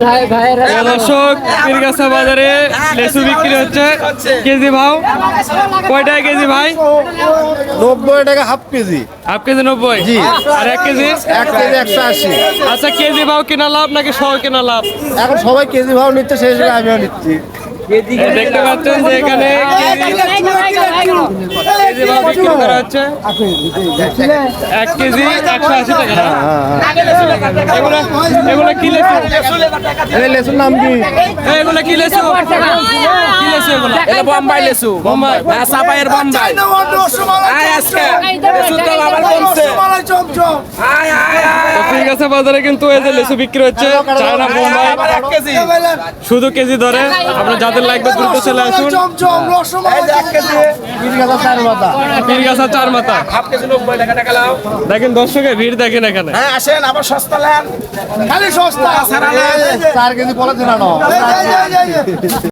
প্রিয় দর্শক পীরগাছা বাজারে লেসু বিক্রি হচ্ছে। কেজি ভাও? কয় টাকা কেজি ভাই? নব্বই টাকা হাফ কেজি। হাফ কেজি নব্বই। আর এক কেজি? এক কেজি একশো আশি। আচ্ছা কেজি ভাও কেনা লাভ নাকি শহ কেনা লাভ? এখন সবাই কেজি ভাও নিচ্ছে সেই হিসেবে আমিও নিচ্ছি। দেখতে পাচ্ছেন যে এখানে ভাও বিক্রি করা হচ্ছে। এক কেজি একশো আশি টাকা। এগুলো এগুলো কি লেসু? নাম কি? এগুলো কি লেসু? কি লেসু এগুলো? এটা বোম্বাই লেসু। বোম্বাই। হ্যাঁ সাপাইয়ের বোম্বাই। আয় আজকে। আবার কমছে। আয় আয় আয়। পীরগাছা বাজারে কিন্তু এই যে লেসু বিক্রি হচ্ছে চায়না কেজি। শুধু কেজি ধরে আপনার যাদের লাগবে দ্রুত চলে আসুন। পীরগাছা চার মাথা। দেখেন দর্শকের ভিড় দেখেন এখানে। হ্যাঁ আসেন আবার সস্তা নেন। খালি সস্তা